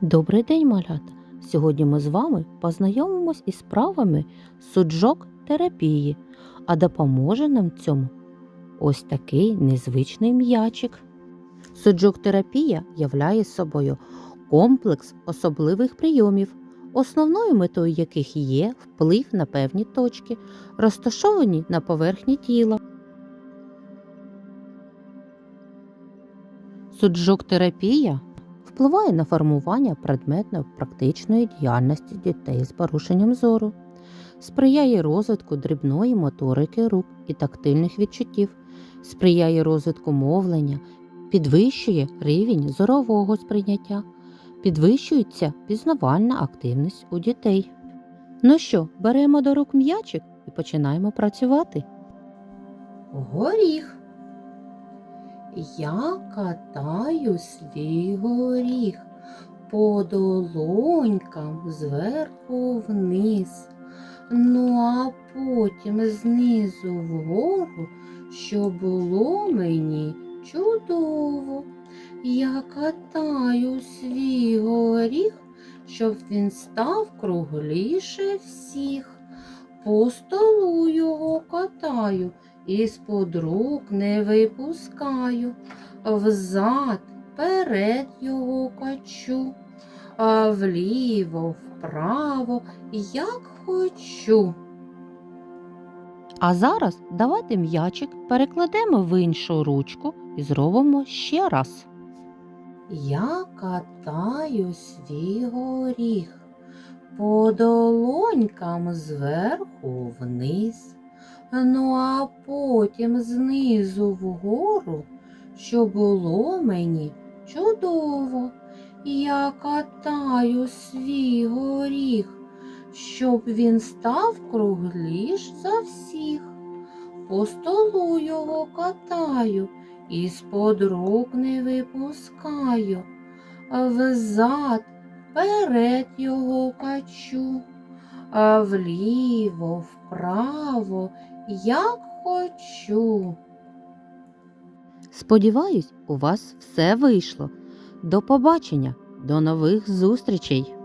Добрий день, малята! Сьогодні ми з вами познайомимось із справами суджок терапії, а допоможе нам цьому ось такий незвичний м'ячик. Суджок терапія являє собою комплекс особливих прийомів, основною метою яких є вплив на певні точки, розташовані на поверхні тіла. Суджок терапія впливає на формування предметно-практичної діяльності дітей з порушенням зору, сприяє розвитку дрібної моторики рук і тактильних відчуттів, сприяє розвитку мовлення, підвищує рівень зорового сприйняття, підвищується пізнавальна активність у дітей. Ну що, беремо до рук м'ячик і починаємо працювати. Горіх. Я катаю свій горіх по долонькам зверху вниз, ну а потім знизу вгору, щоб було мені чудово. Я катаю свій горіх, щоб він став кругліше всіх. По столу його катаю із-под рук не випускаю, взад, вперед його качу, а вліво, вправо, як хочу. А зараз давайте м'ячик перекладемо в іншу ручку і зробимо ще раз. Я катаю свій горіх по долонькам зверху вниз. Ну а потім знизу вгору, що було мені чудово. Я катаю свій горіх, щоб він став кругліш за всіх. По столу його катаю, і з-под рук не випускаю, взад, вперед його качу, вліво, вправо як хочу. Сподіваюсь, у вас все вийшло. До побачення, до нових зустрічей!